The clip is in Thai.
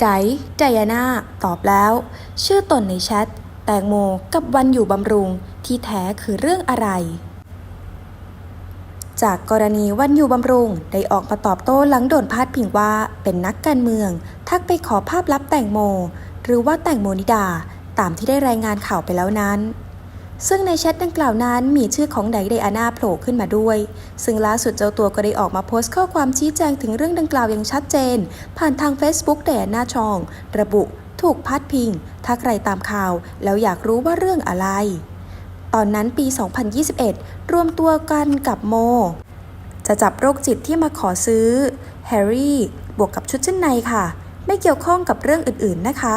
ไดไดอาน่าตอบแล้ว ชื่อตนในแชท แตงโมกับวันอยู่บำรุงที่แท้คือเรื่องอะไร จากกรณีวันอยู่บำรุงได้ออกมาตอบโต้หลังโดนพาดพิงว่าเป็นนักการเมือง ทักไปขอภาพลับแตงโม หรือว่าแตงโมนิดา ตามที่ได้รายงานข่าวไปแล้วนั้น ซึ่งในแชทดังกล่าวนั้นมีชื่อของไดไดอาน่าโผล่ขึ้นมาด้วย ซึ่งล่าสุดเจ้าตัวก็ได้ออกมาโพสต์ข้อความชี้แจงถึงเรื่องดังกล่าวอย่างชัดเจน ผ่านทาง Facebook ไดอาน่าชอง ระบุ ถูกพัดพิง ถ้าใครตามข่าว แล้วอยากรู้ว่าเรื่องอะไร ตอนนั้นปี 2021 รวมตัวกันกับโม จะจับโรคจิตที่มาขอซื้อแฮร์รี่บวกกับชุดชั้นในค่ะ ไม่เกี่ยวข้องกับเรื่องอื่นๆนะคะ